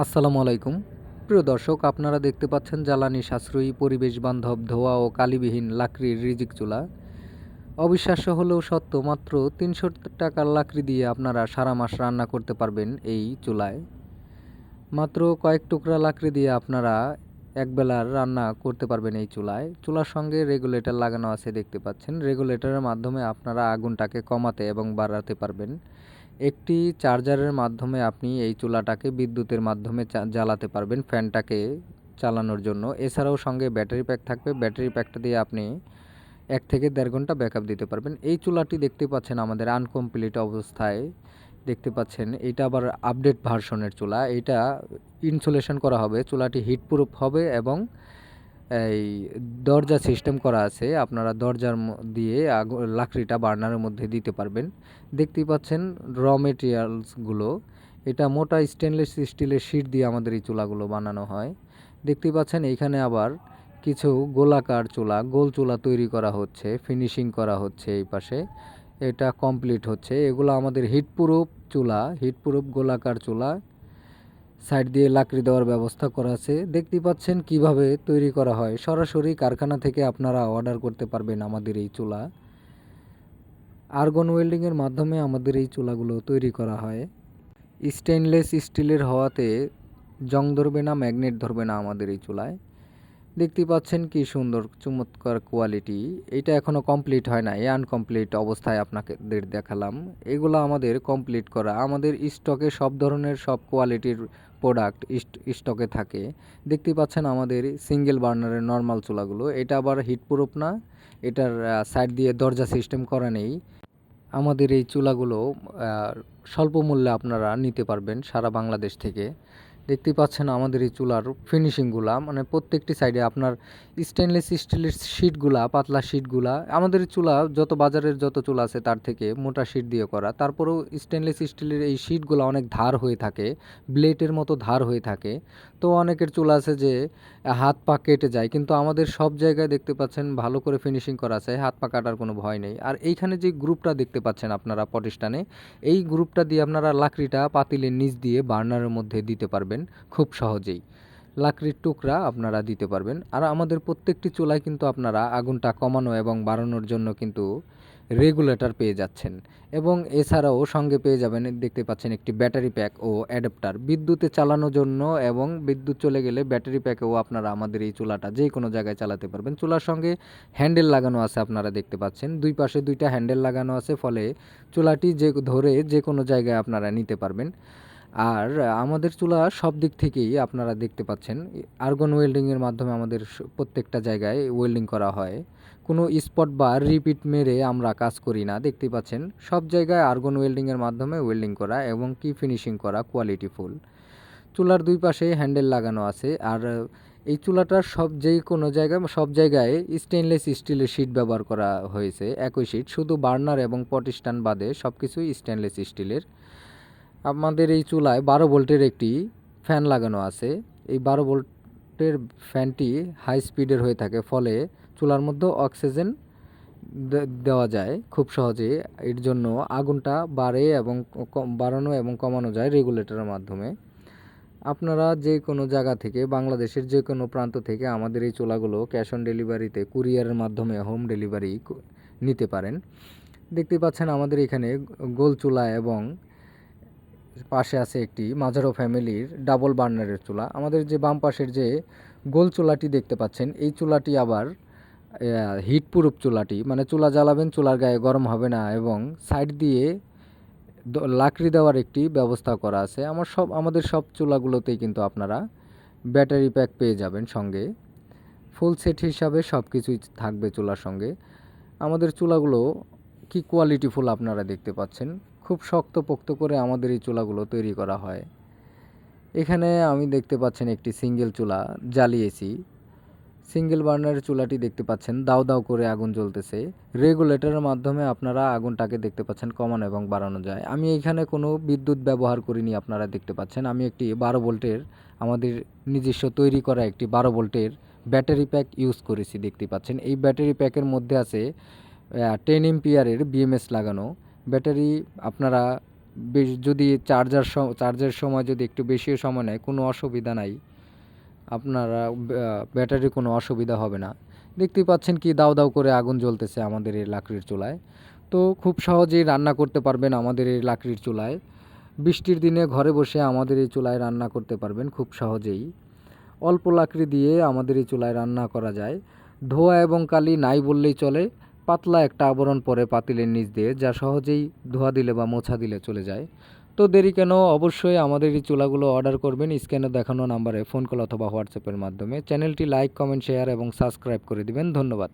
আসসালামু আলাইকুম। প্রিয় দর্শক, আপনারা দেখতে পাচ্ছেন জ্বালানি সাশ্রয়ী, পরিবেশ বান্ধব, ধোয়া ও কালিবিহীন লাকড়ির রিজিক চুলা। অবিশ্বাস্য হলেও সত্য, মাত্র তিনশো টাকার লাকড়ি দিয়ে আপনারা সারা মাস রান্না করতে পারবেন এই চুলায়। মাত্র কয়েক টুকরা লাকড়ি দিয়ে আপনারা একবেলার রান্না করতে পারবেন এই চুলায়। চুলার সঙ্গে রেগুলেটর লাগানো আছে, দেখতে পাচ্ছেন। রেগুলেটরের মাধ্যমে আপনারা আগুনটাকে কমাতে এবং বাড়াতে পারবেন। একটি চার্জারের মাধ্যমে আপনি এই চুলাটাকে বিদ্যুতের মাধ্যমে জ্বালাতে পারবেন ফ্যানটাকে চালানোর জন্য। এছাড়াও সঙ্গে ব্যাটারি প্যাক থাকবে। ব্যাটারি প্যাকটা দিয়ে আপনি এক থেকে দেড় ঘণ্টা ব্যাকআপ দিতে পারবেন। এই চুলাটি দেখতে পাচ্ছেন আমাদের আনকমপ্লিট অবস্থায়। দেখতে পাচ্ছেন, এটা আবার আপডেট ভার্সনের চুলা। এটা ইনসুলেশন করা হবে। চুলাটি হিট প্রুফ হবে এবং এই দরজা সিস্টেম করা আছে, আপনারা দরজার দিয়ে লাকড়িটা বার্নারের মধ্যে দিতে পারবেন। দেখতেই পাচ্ছেন র মেটেরিয়ালসগুলো এটা মোটা স্টেনলেস স্টিলের শিট দিয়ে আমাদের এই চুলাগুলো বানানো হয়। দেখতেই পাচ্ছেন এইখানে আবার কিছু গোলাকার চুলা, গোল চুলা তৈরি করা হচ্ছে ফিনিশিং করা হচ্ছে এই পাশে। এটা কমপ্লিট হচ্ছে। এগুলো আমাদের হিট প্রুফ চুলা হিট প্রুফ গোলাকার চুলা। সাইড দিয়ে লাকড়ি দেওয়ার ব্যবস্থা করা আছে। দেখতেই পাচ্ছেন কীভাবে তৈরি করা হয়। সরাসরি কারখানা থেকে আপনারা অর্ডার করতে পারবেন আমাদের এই চুলা। আর্গন ওয়েল্ডিংয়ের মাধ্যমে আমাদের এই চুলাগুলো তৈরি করা হয়। স্টেনলেস স্টিলের হওয়াতে জং ধরবে না, ম্যাগনেট ধরবে না আমাদের এই চুলায়। দেখতেই পাচ্ছেন কি সুন্দর, চমৎকার কোয়ালিটি। এটা এখনও কমপ্লিট হয় না এই আনকমপ্লিট অবস্থায় আপনাকে দেখালাম। এগুলো আমাদের কমপ্লিট করা। আমাদের স্টকে সব ধরনের সব কোয়ালিটির প্রোডাক্ট স্টকে থাকে। দেখতে পাচ্ছেন আমাদের সিঙ্গেল বার্নারের নর্মাল চুলাগুলো। এটা আবার হিট প্রুফ না। এটার সাইড দিয়ে দরজা সিস্টেম করা নেই। আমাদের এই চুলাগুলো স্বল্প মূল্যে আপনারা নিতে পারবেন সারা বাংলাদেশ থেকে। দেখতেই পাচ্ছেন আমাদের এই চুলার ফিনিশিংগুলা মানে প্রত্যেকটি সাইডে আপনার স্টেনলেস স্টিলের শিটগুলা পাতলা শিটগুলা আমাদের চুলা যত বাজারের যত চুলা আছে তার থেকে মোটা শিট দিয়ে করা। তারপরেও স্টেনলেস স্টিলের এই শিটগুলো অনেক ধার হয়ে থাকে ব্লেডের মতো ধার হয়ে থাকে। তো অনেকের চুলা আছে যে হাত পা কেটে যায়, কিন্তু আমাদের সব জায়গায় দেখতে পাচ্ছেন ভালো করে ফিনিশিং করা আছে, হাত পা কাটার কোনো ভয় নেই। আর এইখানে যে গ্রুপটা দেখতে পাচ্ছেন আপনারা প্রতিষ্ঠানে, এই গ্রুপটা দিয়ে আপনারা লাকড়িটা পাতিলের নিচ দিয়ে বার্নারের মধ্যে দিতে পারবেন। খুব সহজেই। লাকড়ির টুকরা আপনারা দিতে পারবেন। আর আমাদের প্রত্যেকটি চুলায় কিন্তু আপনারা আগুনটা কমানো এবং বাড়ানোর জন্য কিন্তু রেগুলেটর পেয়ে যাচ্ছেন। এবং এছাড়াও সঙ্গে পেয়ে যাবেন, দেখতে পাচ্ছেন একটি ব্যাটারি প্যাক ও অ্যাডাপ্টার। বিদ্যুতে চালানোর জন্য এবং বিদ্যুৎ চলে গেলে ব্যাটারি প্যাকেও আপনারা আমাদের এই চুলাটা যে কোনো জায়গায় চালাতে পারবেন। চুলার সঙ্গে হ্যান্ডেল লাগানো আছে আপনারা দেখতে পাচ্ছেন। দুই পাশে দুইটা হ্যান্ডেল লাগানো আছে, ফলে চুলাটি যে ধরে যে কোনো জায়গায় আপনারা নিতে পারবেন। আর আমাদের চুলা সব দিক থেকেই আপনারা দেখতে পাচ্ছেন, আর্গন ওয়েল্ডিংয়ের মাধ্যমে আমাদের প্রত্যেকটা জায়গায় ওয়েল্ডিং করা হয়। কোনো স্পট বা রিপিট মেরে আমরা কাজ করি না দেখতে পাচ্ছেন। সব জায়গায় আর্গন ওয়েল্ডিংয়ের মাধ্যমে ওয়েল্ডিং করা এবং কি ফিনিশিং করা কোয়ালিটি ফুল। চুলার দুই পাশে হ্যান্ডেল লাগানো আছে আর এই চুলাটার সব যেই কোনো জায়গায়, সব জায়গায় স্টেনলেস স্টিলের শিট ব্যবহার করা হয়েছে, একই শিট। শুধু বার্নার এবং পটিস্টান বাদে সব কিছুই স্টেনলেস স্টিলের। আমাদের এই চুলায় বারো ভোল্টের একটি ফ্যান লাগানো আছে। এই বারো ভোল্টের ফ্যানটি হাই স্পিডের হয়ে থাকে, ফলে চুলার মধ্যে অক্সিজেন দেওয়া যায় খুব সহজে। এর জন্য আগুনটা বাড়ে এবং বাড়ানো এবং কমানো যায় রেগুলেটরের মাধ্যমে। আপনারা যে কোনো জায়গা থেকে, বাংলাদেশের যে কোনো প্রান্ত থেকে আমাদের এই চুলাগুলো ক্যাশ অন ডেলিভারিতে, কুরিয়ারের মাধ্যমে হোম ডেলিভারি নিতে পারেন। দেখতে পাচ্ছেন আমাদের এখানে গোল চুলা এবং পাশে আছে একটি মাজারো ফ্যামিলির ডাবল বার্নারের চুলা। আমাদের যে বাম পাশের যে গোল চুলাটি দেখতে পাচ্ছেন, এই চুলাটি আবার হিট প্রুফ চুলাটি। মানে চুলা জ্বালাবেন, চুলার গায়ে গরম হবে না এবং সাইড দিয়ে লাকড়ি দেওয়ার একটি ব্যবস্থা করা আছে। আমার সব, আমাদের সব চুলাগুলোতেই কিন্তু আপনারা ব্যাটারি প্যাক পেয়ে যাবেন সঙ্গে। ফুল সেট হিসাবে সব কিছুই থাকবে চুলার সঙ্গে। আমাদের চুলাগুলো কি কোয়ালিটি ফুল আপনারা দেখতে পাচ্ছেন? খুব শক্ত পোক্ত করে আমাদের এই চুলাগুলো তৈরি করা হয়। এখানে আমি দেখতে পাচ্ছেন একটি সিঙ্গেল চুলা জ্বালিয়েছি। সিঙ্গেল বার্নারের চুলাটি দেখতে পাচ্ছেন, দাও দাও করে আগুন জ্বলতেছে। রেগুলেটরের মাধ্যমে আপনারা আগুনটাকে দেখতে পাচ্ছেন কমানো এবং বাড়ানো যায়। আমি এখানে কোনো বিদ্যুৎ ব্যবহার করিনি, আপনারা দেখতে পাচ্ছেন। আমি একটি বারো ভোল্টের আমাদের নিজস্ব তৈরি করা একটি বারো ভোল্টের ব্যাটারি প্যাক ইউজ করেছি, দেখতে পাচ্ছেন। এই ব্যাটারি প্যাকের মধ্যে আছে টেন এমপিয়ারের বিএমএস লাগানো। ব্যাটারি আপনারা বেশ যদি চার্জার চার্জের সময় যদি একটু বেশিও সময় নেয়, কোনো অসুবিধা নাই। আপনারা ব্যাটারি কোনো অসুবিধা হবে না। দেখতেই পাচ্ছেন কি দাও দাও করে আগুন জ্বলতেছে আমাদের এই লাকড়ির চুলায়। তো খুব সহজেই রান্না করতে পারবেন আমাদের এই লাকড়ির চুলায়। বৃষ্টির দিনে ঘরে বসে আমাদের এই চুলায় রান্না করতে পারবেন খুব সহজেই। অল্প লাকড়ি দিয়ে আমাদের এই চুলায় রান্না করা যায়। ধোয়া এবং কালি নাই বললেই চলে। পাতলা একটা আবরণ পরে পাতিলের নিচ দিয়ে, যা সহজেই ধোয়া দিলে বা মোছা দিলে চলে যায়। তো দেরি কেন? অবশ্যই আমাদের এই চুলাগুলো অর্ডার করবেন, স্ক্যানে দেখানো নাম্বারে ফোন কল অথবা হোয়াটসঅ্যাপের মাধ্যমে। চ্যানেলটি লাইক, কমেন্ট, শেয়ার এবং সাবস্ক্রাইব করে দিবেন। ধন্যবাদ।